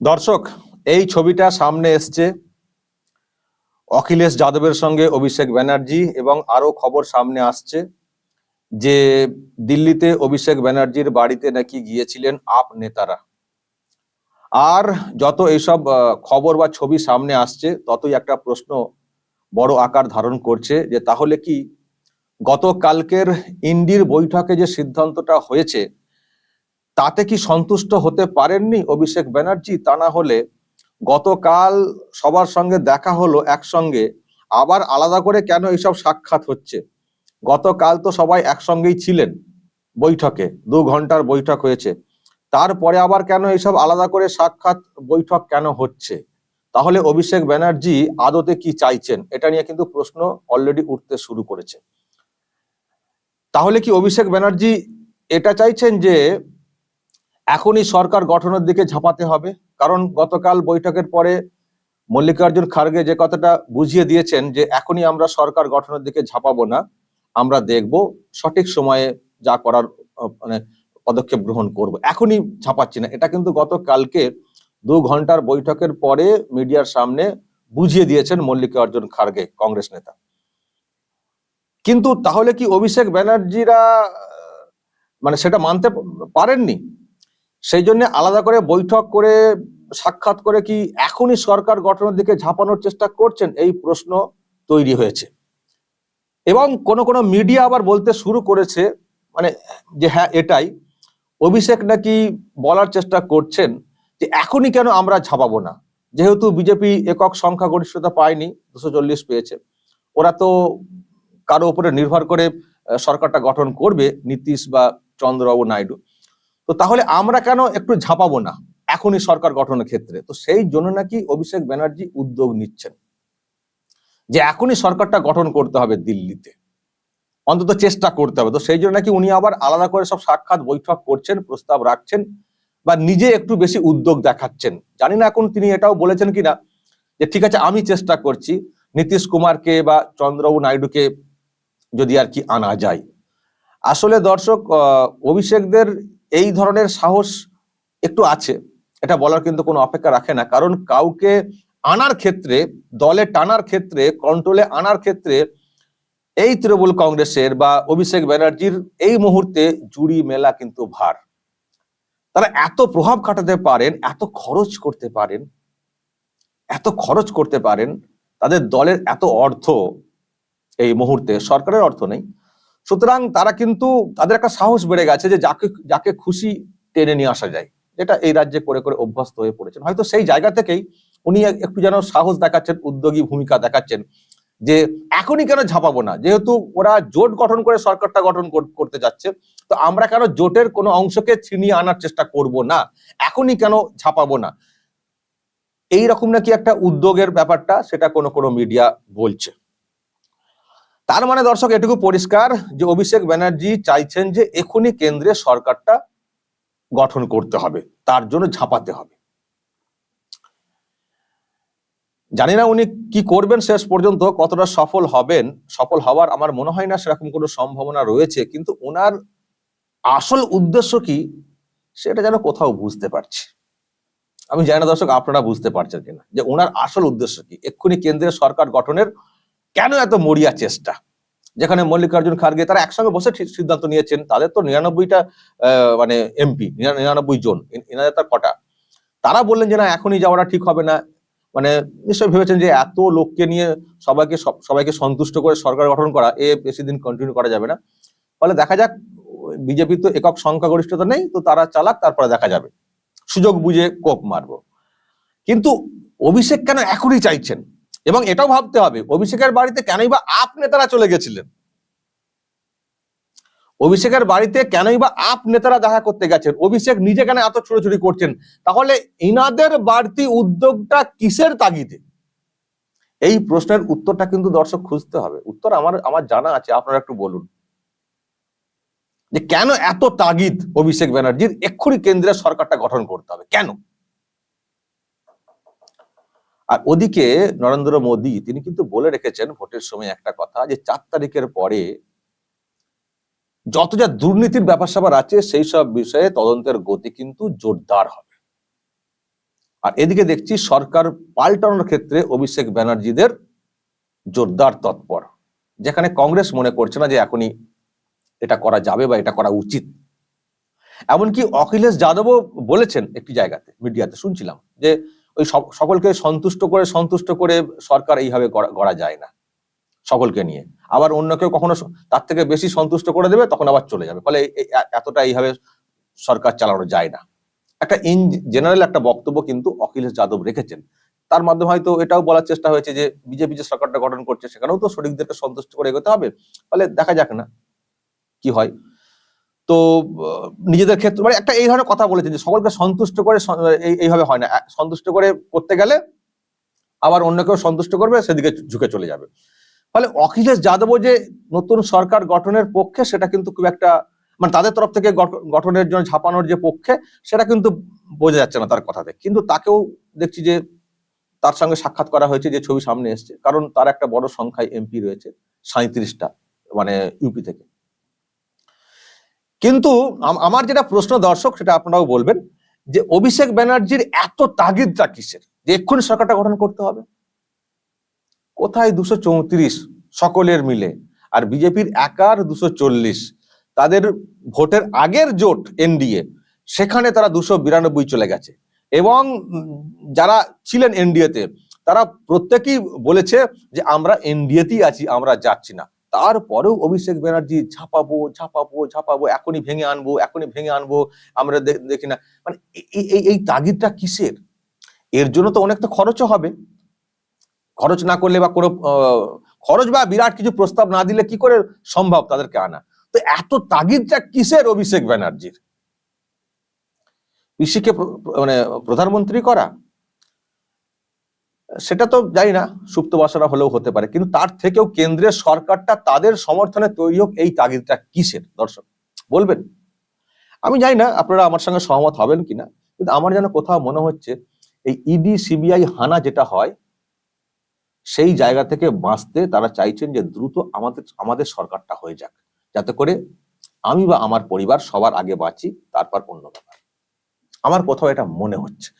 দর্শক, এই ছবিটা সামনে এসছে অখিলেশ যাদবের সঙ্গে অভিষেক ব্যানার্জি এবং আরও খবর সামনে আসছে যে দিল্লিতে অভিষেক ব্যানার্জির বাড়িতে নাকি গিয়েছিলেন আপ নেতারা। আর যত এইসব খবর বা ছবি সামনে আসছে, ততই একটা প্রশ্ন বড় আকার ধারণ করছে যে তাহলে কি গতকালকের ইন্ডির বৈঠকে যে সিদ্ধান্তটা হয়েছে তাতে কি সন্তুষ্ট হতে পারেননি? অভিষেক ব্যানার্জি, তা না হলে গতকাল সবার সঙ্গে দেখা হলো একসঙ্গে, আবার আলাদা করে কেন এইসব সাক্ষাৎ হচ্ছে? গতকাল তো সবাই একসঙ্গেই ছিলেন বৈঠকে, দু ঘণ্টার বৈঠক হয়েছে। তারপরে আবার কেন এইসব আলাদা করে সাক্ষাৎ বৈঠক কেন হচ্ছে? তাহলে অভিষেক ব্যানার্জি আদতে কি চাইছেন? এটা নিয়ে কিন্তু প্রশ্ন অলরেডি উঠতে শুরু করেছে। তাহলে কি অভিষেক ব্যানার্জি এটা চাইছেন যে এখনই সরকার গঠনের দিকে ঝাঁপাতে হবে, কারণ গতকাল বৈঠকের পরে মল্লিকার্জুন খার্গে যে কথাটা বুঝিয়ে দিয়েছেন যে এখনই আমরা সরকার গঠনের দিকে ঝাঁপাবো না, আমরা দেখব সঠিক সময়ে যা করার মানে পদক্ষেপ গ্রহণ করব। এখনই ঝাঁপাচ্ছি না। এটা কিন্তু গতকালকে দু ঘণ্টার বৈঠকের পরে মিডিয়ার সামনে বুঝিয়ে দিয়েছেন মল্লিকার্জুন খার্গে, কংগ্রেস নেতা। কিন্তু তাহলে কি অভিষেক ব্যানার্জিরা মানে সেটা মানতে পারেননি? সেই জন্য আলাদা করে বৈঠক করে, সাক্ষাৎ করে কি এখনই সরকার গঠনের দিকে ঝাঁপানোর চেষ্টা করছেন? এই প্রশ্ন তৈরি হয়েছে। এবং কোন কোন মিডিয়া আবার বলতে শুরু করেছে মানে যে হ্যাঁ এটাই। অভিষেক নাকি বলার চেষ্টা করছেন যে এখনই কেন আমরা ঝাঁপাবো না? যেহেতু বিজেপি একক সংখ্যাগরিষ্ঠতা পায়নি, দুশো চল্লিশ পেয়েছে। ওরা তো কারও উপরে নির্ভর করে সরকারটা গঠন করবে, নীতিশ বা চন্দ্রবাবু নাইডু। তো তাহলে আমরা কেন একটু ঝাঁপাবো না? এখনই সরকার গঠনের ক্ষেত্রে। তো সেই জন্য নাকি অভিষেক ব্যানার্জি উদ্যোগ নিচ্ছেন। যে এখনই সরকারটা গঠন করতে হবে দিল্লিতে। অন্তত চেষ্টা করতে হবে। তো সেই জন্য নাকি উনি আবার আলাদা করে সব সাক্ষাৎ বৈঠক করছেন, প্রস্তাব রাখছেন বা নিজে একটু বেশি উদ্যোগ দেখাচ্ছেন। জানি না এখন তিনি এটাও বলেছেন কিনা, যে ঠিক আছে, আমি চেষ্টা করছি নীতিশ কুমারকে বা চন্দ্রবাবু নাইডুকে যদি আর কি আনা যায়। আসলে দর্শক অভিষেকদের এই ধরনের সাহস একটু আছে। এটা বলার কিন্তু কোনো অপেক্ষা রাখে না। কারণ কাউকে আনার ক্ষেত্রে, দলে টানার ক্ষেত্রে কন্ট্রোলে আনার ক্ষেত্রে এই তৃণমূল কংগ্রেসের বা অভিষেক ব্যানার্জির এই মুহূর্তে জুড়ি মেলা কিন্তু ভার। তারা এত প্রভাব খাটাতে পারেন, এত খরচ করতে পারেন, এত খরচ করতে পারেন, তাদের দলের এত অর্থ এই মুহূর্তে, সরকারের অর্থ নেই। সুতরাং তারা কিন্তু তাদের একটা সাহস বেড়ে গেছে যে যাকে যাকে খুশি টেনে নিয়ে আসা যায়, যেটা এই রাজ্যে করে করে অভ্যস্ত হয়ে পড়েছেন। হয়তো সেই জায়গা থেকেই উনি একটু যেন সাহস দেখাচ্ছেন, উদ্যোগী ভূমিকা দেখাচ্ছেন যে এখনই কেন ঝাঁপাবো না? যেহেতু ওরা জোট গঠন করে সরকারটা গঠন করতে যাচ্ছে, তো আমরা কেন জোটের কোনো অংশকে ছিনিয়ে আনার চেষ্টা করব না? এখনই কেন ঝাঁপাবো না? এই রকম নাকি একটা উদ্যোগের ব্যাপারটা, সেটা কোনো কোনো মিডিয়া বলছে। তার মানে দর্শক, এটুকু পরিষ্কার যে অভিষেক ব্যানার্জি চাইছেন যে এখনই কেন্দ্রে সরকারটা গঠন করতে হবে, তার জন্য ঝাঁপাতে হবে। জানি না উনি কি করবেন শেষ পর্যন্ত, কতটা সফল হবেন, সফল হওয়ার আমার মনে হয় না সেরকম কোনো সম্ভাবনা রয়েছে, কিন্তু ওনার আসল উদ্দেশ্য কি, সেটা যেন কোথাও বুঝতে পারছি। আমি জানি না দর্শক, আপনারা বুঝতে পারছেন কিনা, যে ওনার আসল উদ্দেশ্য কি, এক্ষুনি কেন্দ্রের সরকার গঠনের কেন এত মরিয়া চেষ্টা? যেখানে মল্লিকার্জুন খার্গে তারা একসঙ্গে বসে সিদ্ধান্ত নিয়েছেন, তাদের তো নিরানব্বইটা মানে এমপি নিরানব্বই জন এনাদের তার কটা। তারা বললেন যে না, এখনই যাওয়াটা ঠিক হবে না। মানে নিশ্চয়ই ভেবেছেন যে এত লোককে নিয়ে সবাইকে সব- সবাইকে সন্তুষ্ট করে সরকার গঠন করা, এ বেশি দিন কন্টিনিউ করা যাবে না। ফলে দেখা যাক, বিজেপি তো একক সংখ্যাগরিষ্ঠতা নেই, তো তারা চালাক, তারপরে দেখা যাবে। সুযোগ বুঝে কোপ মারবো। কিন্তু অভিষেক কেন এখনই চাইছেন? এবং এটাও ভাবতে হবে, অভিষেকের বাড়িতে কেনই বা আপ নেতারা চলে গেছিলেন? অভিষেকের বাড়িতে কেনই বা আপ নেতারা দেখা করতে গেছেন? অভিষেক নিজে কেন এত ছোড়াছুড়ি করছেন? তাহলে ইনাদের বাড়তি উদ্যোগটা কিসের তাগিদে? এই প্রশ্নের উত্তরটা কিন্তু দর্শক খুঁজতে হবে। উত্তর আমার আমার জানা আছে, আপনারা একটু বলুন। যে কেন এত তাগিদ অভিষেক ব্যানার্জির? এক্ষুনি কেন্দ্রের সরকারটা গঠন করতে হবে। কেন? আর ওদিকে নরেন্দ্র মোদী, তিনি কিন্তু বলে রেখেছেন ভোটের সময় একটা কথা যে চার তারিখের পরে যত যা দুর্নীতির ব্যাপার স্যাপার আছে, সেই সব বিষয়ে তদন্তের গতি কিন্তু জোরদার হবে। আর এদিকে দেখছি সরকার পাল্টানোর ক্ষেত্রে অভিষেক ব্যানার্জিদের জোরদার তৎপর, যেখানে কংগ্রেস মনে করছে না যে এখনই এটা করা যাবে বা এটা করা উচিত। এমনকি অখিলেশ যাদবও বলেছেন একটি জায়গাতে, মিডিয়াতে, শুনছিলাম, যে ওই সক- সকলকে সন্তুষ্ট করে সন্তুষ্ট করে সরকার এইভাবে গড়া- যায় না সকলকে নিয়ে। আবার অন্য কেউ কখনো তার থেকে বেশি সন্তুষ্ট করে দেবে তখন আবার চলে যাবে। ফলে এতটা এইভাবে সরকার চালানো যায় না। একটা ইন জেনারেল একটা বক্তব্য কিন্তু অখিলেশ যাদব রেখেছেন। তার মাধ্যমে হয়তো এটাও বলার চেষ্টা হয়েছে যে বিজেপি যে সরকারটা গঠন করছে সেখানেও তো শরিকদেরকে সন্তুষ্ট করে এগোতে হবে। ফলে দেখা যাক না কি হয়। তো, নিজেদের ক্ষেত্রে মানে একটা এই ধরনের কথা বলেছেন যে সকলকে সন্তুষ্ট করে এই- এইভাবে হয় না। সন্তুষ্ট করে করতে গেলে আবার অন্য কেউ সন্তুষ্ট করবে, সেদিকে ঝুঁকে চলে যাবে। ফলে অখিলেশ যাদবও যে নতুন সরকার গঠনের পক্ষে, সেটা কিন্তু খুব একটা মানে তাদের তরফ থেকে গঠ- গঠনের জন্য ঝাপানোর যে পক্ষে, সেটা কিন্তু বোঝা যাচ্ছে না তার কথাতে। কিন্তু তাকেও দেখছি যে তার সঙ্গে সাক্ষাৎ করা হয়েছে, যে ছবি সামনে এসছে। কারণ তার একটা বড় সংখ্যায় এমপি রয়েছে সাঁত্রিশটা মানে ইউপি থেকে। কিন্তু আমার যেটা প্রশ্ন দর্শক, সেটা আপনারাও বলবেন, যে অভিষেক ব্যানার্জির এত তাগিদটা কিসের? যে এক্ষুনি সরকারটা গঠন করতে হবে? কোথায় দুশো চৌত্রিশ সকলের মিলে আর বিজেপির একার দুশো চল্লিশ? তাদের ভোটের আগের জোট এনডিএ, সেখানে তারা দুশো বিরানব্বই চলে গেছে। এবং যারা ছিলেন এনডিএতে, তারা প্রত্যেকেই বলেছে যে আমরা এনডিএতেই আছি, আমরা যাচ্ছি না। তারপরেও অভিষেক ব্যানার্জি ঝাপাবো ঝাপাবো ঝাপাবো, এখনই ভেঙে আনব, এখনই ভেঙে আনব, আমরা দেখি না। মানে এই- এই তাগিদটা কিসের? এর জন্য তো অনেক তো খরচও হবে। খরচ না করলে বা কোনো খরচ বা বিরাট কিছু প্রস্তাব না দিলে কি করে সম্ভব তাদেরকে আনা? তো এত তাগিদটা কিসের অভিষেক ব্যানার্জির? পিসিকে মানে প্রধানমন্ত্রী করা? সেটা তো জানি না, সুপ্ত বাসনা হলেও হতে পারে, কিন্তু তার থেকেও কেন্দ্রের সরকারটা তাদের সমর্থনে তৈরি হোক, এই তাগিদটা কিসের, দর্শক? বলবেন? আমি জানি না আপনারা আমার সঙ্গে সহমত হবেন কিনা, কিন্তু আমার যেন কোথাও মনে হচ্ছে, এই ইডি সিবিআই হানা যেটা হয়, সেই জায়গা থেকে বাঁচতে তারা চাইছেন যে দ্রুত আমাদের আমাদের সরকারটা হয়ে যাক, যাতে করে আমি বা আমার পরিবার সবার আগে বাঁচি, তারপর অন্য ব্যাপার। আমার কোথাও এটা মনে হচ্ছে।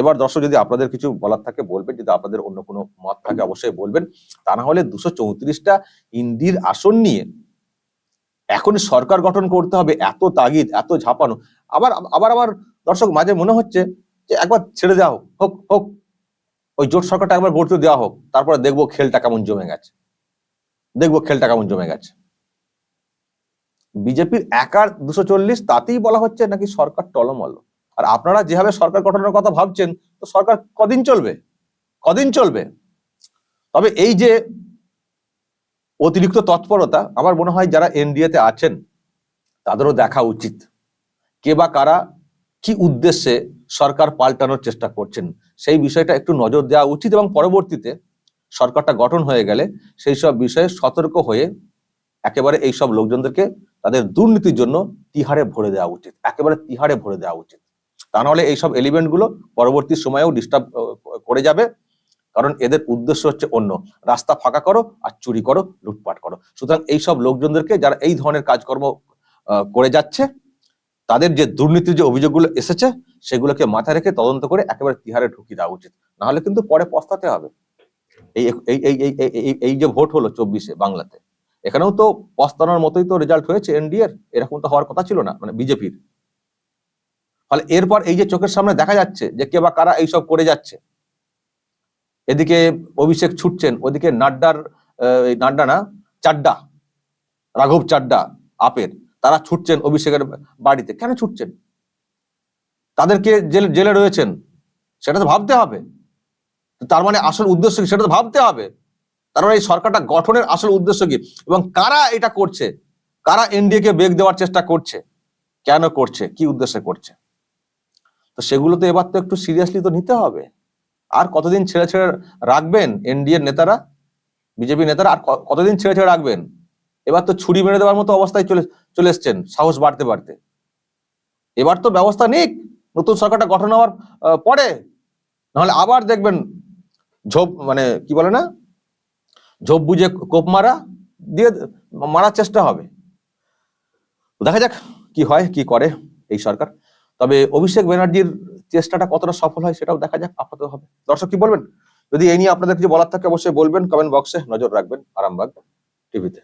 এবার দর্শক যদি আপনাদের কিছু বলার থাকে বলবেন, যদি আপনাদের অন্য কোনো মত থাকে অবশ্যই বলবেন। তা না হলে দুশো চৌত্রিশটা ইন্দির আসন নিয়ে এখন সরকার গঠন করতে হবে, এত তাগিদ, এত ঝাপানো। আবার আবার আমার দর্শক মাঝে মনে হচ্ছে যে একবার ছেড়ে দেওয়া হোক হোক হোক। ওই জোট সরকারটা একবার গড়তে দেওয়া হোক, তারপরে দেখব খেলটা কেমন জমে গেছে। দেখব খেলটা কেমন জমে গেছে। বিজেপির একার দুশো চল্লিশ, তাতেই বলা হচ্ছে নাকি সরকার টলমল। আর আপনারা যেভাবে সরকার গঠনের কথা ভাবছেন, তো সরকার কদিন চলবে? কদিন চলবে? তবে এই যে অতিরিক্ত তৎপরতা, আমার মনে হয় যারা এনডিএতে আছেন, তাদেরও দেখা উচিত। কে বা কারা কি উদ্দেশ্যে সরকার পাল্টানোর চেষ্টা করছেন, সেই বিষয়টা একটু নজর দেওয়া উচিত এবং পরবর্তীতে সরকারটা গঠন হয়ে গেলে সেই সব বিষয়ে সতর্ক হয়ে একেবারে এই সব লোকজনদেরকে তাদের দুর্নীতির জন্য তিহারে ভরে দেওয়া উচিত। একেবারে তিহারে ভরে দেওয়া উচিত। তা নাহলে এইসব এলিমেন্টগুলো পরবর্তী সময়েও ডিস্টার্ব করে যাবে। কারণ এদের উদ্দেশ্য হচ্ছে অন্য। রাস্তা ফাঁকা করো আর চুরি করো, লুটপাট করো। সুতরাং এইসব লোকজনদেরকে যারা এই ধরনের কাজকর্ম করে যাচ্ছে, তাদের যে দুর্নীতির যে অভিযোগগুলো এসেছে, সেগুলোকে মাথায় রেখে তদন্ত করে একেবারে তিহারে ঢুকিয়ে দেওয়া উচিত। নাহলে কিন্তু পরে পস্তাতে হবে। এই- এই যে ভোট হলো চব্বিশে বাংলাতে, এখানেও তো পস্তানোর মতোই তো রেজাল্ট হয়েছে এনডিএর। এরকম তো হওয়ার কথা ছিল না মানে বিজেপির। ফলে এরপর এই যে চোখের সামনে দেখা যাচ্ছে যে কে বা কারা এইসব করে যাচ্ছে। এদিকে অভিষেক ছুটছেন, ওদিকে নাড্ডার নাড্ডা না, চাড্ডা, রাঘব চাড্ডা, আপের, তারা ছুটছেন অভিষেকের বাড়িতে। কেন ছুটছেন? তাদেরকে জেলে জেলে রয়েছেন? সেটা তো ভাবতে হবে। তার মানে আসল উদ্দেশ্য কি? সেটা তো ভাবতে হবে। তার মানে এই সরকারটা গঠনের আসল উদ্দেশ্য কি? এবং কারা এটা করছে? কারা এনডিএ কে বেগ দেওয়ার চেষ্টা করছে? কেন করছে? কি উদ্দেশ্যে করছে? তো সেগুলো তো এবার তো একটু সিরিয়াসলি তো নিতে হবে। আর কতদিন ছেড়ে ছেড়ে রাখবেন এনডিএর নেতারা? বিজেপি নেতারা আর কতদিন ছেড়ে ছেড়ে রাখবেন? এবার তো ছুরি মেরে দেওয়ার মতো অবস্থায় চলে চলে এসছেন সাহস বাড়তে বাড়তে। এবার তো ব্যবস্থা নিক, নতুন সরকারটা গঠন হওয়ার পরে। নাহলে আবার দেখবেন ঝোপ মানে কি বলে না? ঝোপ বুঝে কোপ মারা, দিয়ে মারার চেষ্টা হবে। দেখা যাক কি হয়, কি করে এই সরকার। তবে অভিষেক ব্যানার্জির চেষ্টাটা কতটা সফল হয় সেটাও দেখা যাক, আপাতত হবে। দর্শক কি বলবেন? যদি এই নিয়ে আপনাদের কিছু বলার থাকে, অবশ্যই বলবেন কমেন্ট বক্সে নজর রাখবেন, আরামবাগ টিভিতে।